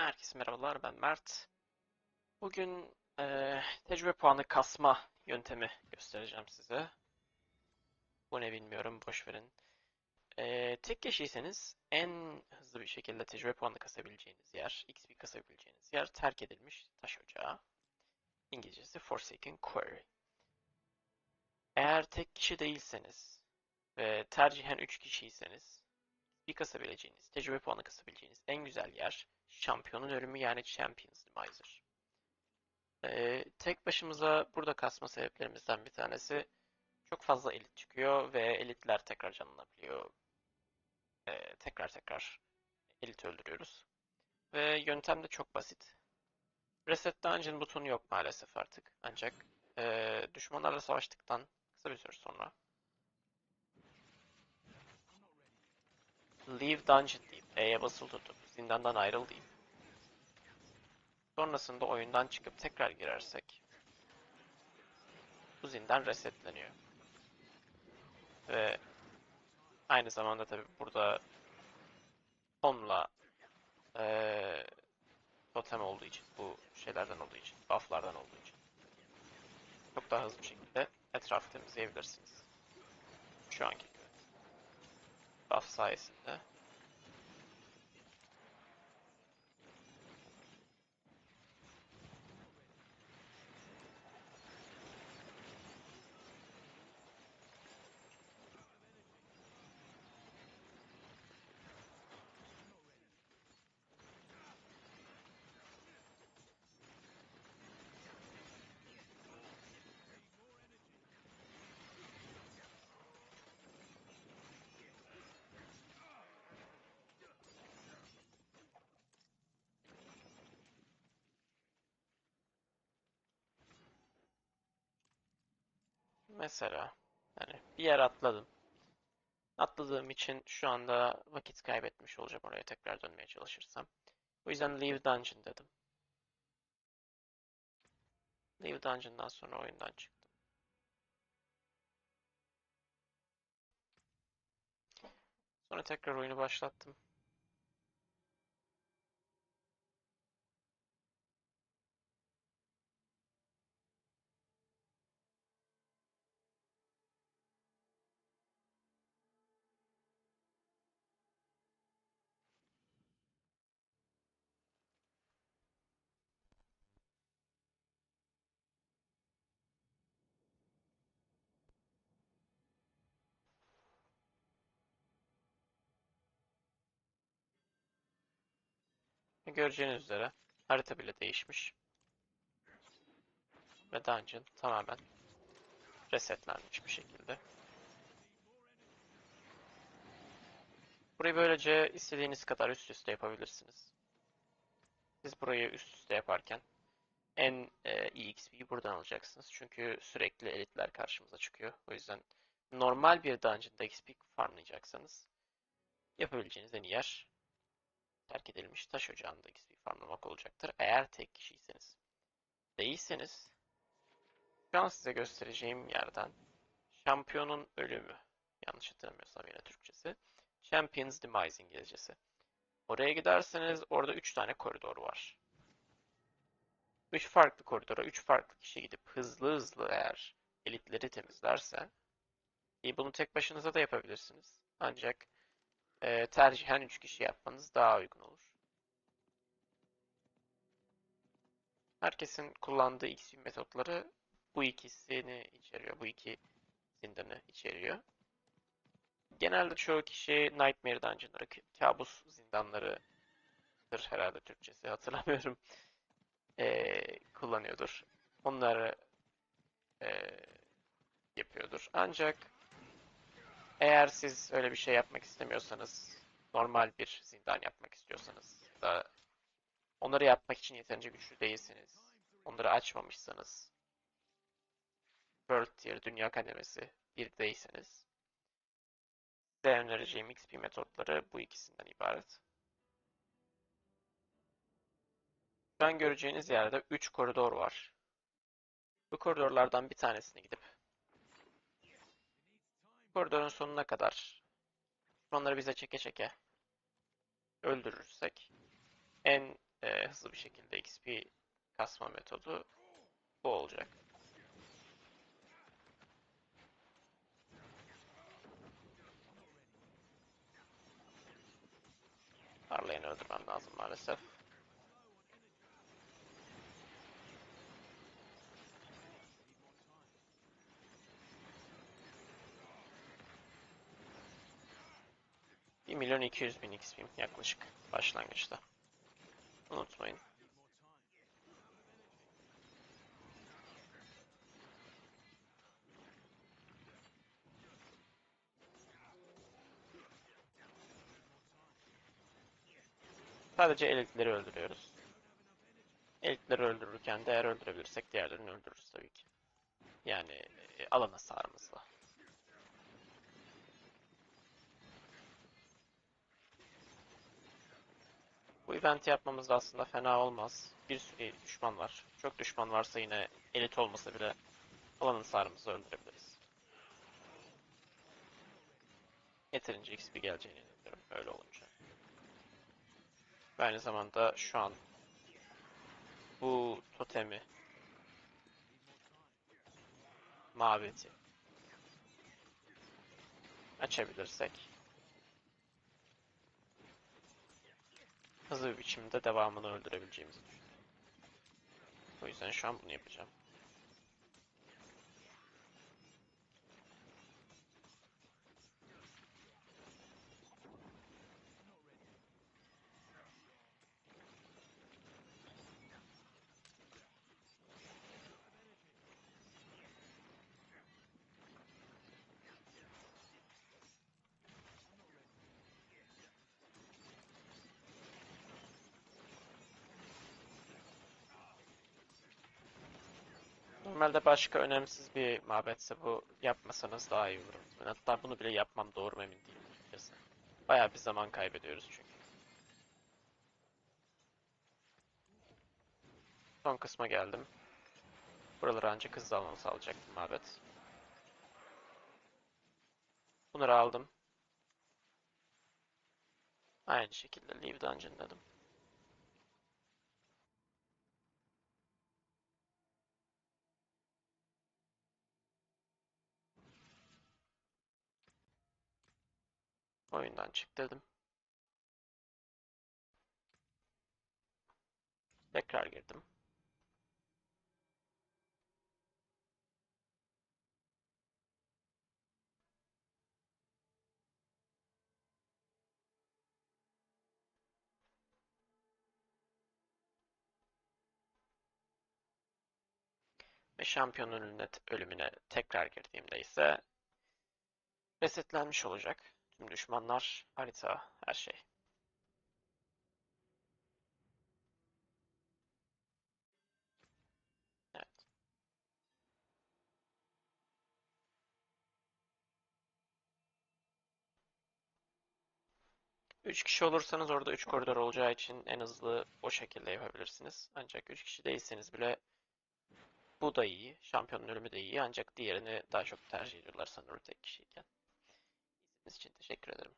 Herkese merhabalar, ben Mert. Bugün eee, tecrübe puanı kasma yöntemi göstereceğim size. Bu ne bilmiyorum, boş verin. Eee, tek kişiyseniz en hızlı bir şekilde tecrübe puanı kasabileceğiniz yer, XP kasabileceğiniz yer terk edilmiş taş ocağı. İngilizcesi Forsaken Quarry. Eğer tek kişi değilseniz ve tercihen 3 kişiyseniz bir kasabileceğiniz, tecrübe puanı kasabileceğiniz en güzel yer şampiyonun ölümü yani Champions Demiser. Ee, tek başımıza burada kasma sebeplerimizden bir tanesi çok fazla elit çıkıyor ve elitler tekrar canlanabiliyor. Ee, tekrar tekrar elit öldürüyoruz. Ve yöntem de çok basit. Reset Dungeon butonu yok maalesef artık. Ancak ee, düşmanlarla savaştıktan kısa bir süre sonra Leave Dungeon deyip E'ye basılı tutup zindandan ayrıl deyip sonrasında oyundan çıkıp tekrar girersek bu zindan resetleniyor. Ve aynı zamanda tabi burada Home'la eee totem olduğu için, bu şeylerden olduğu için, bufflardan olduğu için çok daha hızlı bir şekilde etrafı temizleyebilirsiniz. Şu anki off-site Mesela yani bir yer atladım. Atladığım için şu anda vakit kaybetmiş olacağım oraya tekrar dönmeye çalışırsam. O yüzden Leave Dungeon dedim. Leave Dungeon'dan sonra oyundan çıktım. Sonra tekrar oyunu başlattım. Göreceğiniz üzere harita bile değişmiş. Ve dungeon tamamen resetlenmiş bir şekilde. Burayı böylece istediğiniz kadar üst üste yapabilirsiniz. Siz burayı üst üste yaparken en e, iyi XP'yi buradan alacaksınız. Çünkü sürekli elitler karşımıza çıkıyor. O yüzden normal bir dungeon'da XP farmlayacaksanız yapabileceğiniz en iyi yer terk edilmiş taş ocağında XP farmlamak olacaktır. Eğer tek kişiyseniz. Değilseniz şu an size göstereceğim yerden şampiyonun ölümü yanlış hatırlamıyorsam yine Türkçesi. Champions Demise İngilizcesi. Oraya giderseniz orada 3 tane koridor var. 3 farklı koridora 3 farklı kişi gidip hızlı hızlı eğer elitleri temizlerse iyi bunu tek başınıza da yapabilirsiniz. Ancak e, tercihen 3 kişi yapmanız daha uygun olur. Herkesin kullandığı XP metotları bu ikisini içeriyor. Bu iki zindanı içeriyor. Genelde çoğu kişi Nightmare Dungeon'ları, kabus zindanlarıdır herhalde Türkçesi hatırlamıyorum. Ee, kullanıyordur. Onları e, yapıyordur. Ancak eğer siz öyle bir şey yapmak istemiyorsanız, normal bir zindan yapmak istiyorsanız da onları yapmak için yeterince güçlü değilsiniz, onları açmamışsanız, World Tier Dünya Kademesi bir değilseniz, size önereceğim XP metotları bu ikisinden ibaret. Şu an göreceğiniz yerde 3 koridor var. Bu koridorlardan bir tanesine gidip koridorun sonuna kadar onları bize çeke çeke öldürürsek en e, hızlı bir şekilde XP kasma metodu bu olacak. Parlayanı öldürmem lazım maalesef. Milyon 200 bin XP'm yaklaşık başlangıçta. Unutmayın. Sadece elitleri öldürüyoruz. Elitleri öldürürken de eğer öldürebilirsek diğerlerini öldürürüz tabii ki. Yani e, alan Bu eventi yapmamız da aslında fena olmaz. Bir sürü düşman var. Çok düşman varsa yine elit olmasa bile alan hasarımızı öldürebiliriz. Yeterince XP geleceğini inanıyorum öyle olunca. Ve aynı zamanda şu an bu totemi mabeti açabilirsek hızlı bir biçimde devamını öldürebileceğimizi düşünüyorum. O yüzden şu an bunu yapacağım. Normalde başka önemsiz bir mabetse bu yapmasanız daha iyi olur. Hatta bunu bile yapmam doğru mu emin değilim açıkçası. Bayağı bir zaman kaybediyoruz çünkü. Son kısma geldim. Buraları ancak hızlı almamı sağlayacaktım mabet. Bunları aldım. Aynı şekilde Leave Dungeon dedim. Oyundan çık dedim. Tekrar girdim. Ve şampiyonun ölümüne tekrar girdiğimde ise resetlenmiş olacak. Tüm düşmanlar, harita, her şey. Evet. Üç kişi olursanız orada üç koridor olacağı için en hızlı o şekilde yapabilirsiniz. Ancak üç kişi değilseniz bile bu da iyi. Şampiyonun ölümü de iyi. Ancak diğerini daha çok tercih ediyorlar sanırım tek kişiyken. İçin teşekkür ederim.